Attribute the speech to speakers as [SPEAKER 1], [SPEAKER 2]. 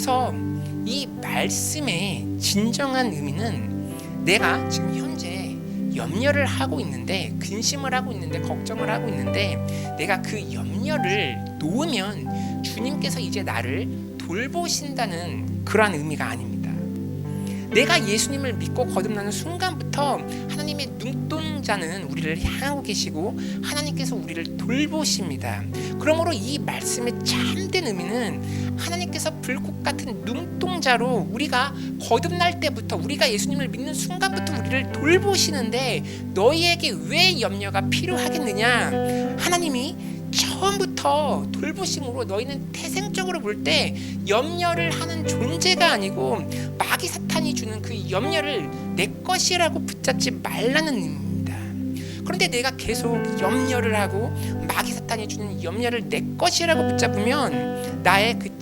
[SPEAKER 1] 그래서 이 말씀의 진정한 의미는 내가 지금 현재 염려를 하고 있는데 근심을 하고 있는데 걱정을 하고 있는데 내가 그 염려를 놓으면 주님께서 이제 나를 돌보신다는 그러한 의미가 아닙니다. 내가 예수님을 믿고 거듭나는 순간부터 하나님의 눈동자는 우리를 향하고 계시고 하나님께서 우리를 돌보십니다. 그러므로 이 말씀의 참된 의미는 하나님께서 불꽃 같은 눈동자로 우리가 거듭날 때부터 우리가 예수님을 믿는 순간부터 우리를 돌보시는데 너희에게 왜 염려가 필요하겠느냐? 하나님이 처음부터 돌보심으로 너희는 태생적으로 볼 때 염려를 하는 존재가 아니고 마귀 사탄이 주는 그 염려를 내 것이라고 붙잡지 말라는 의미입니다. 그런데 내가 계속 염려를 하고 마귀 사탄이 주는 염려를 내 것이라고 붙잡으면 나의 그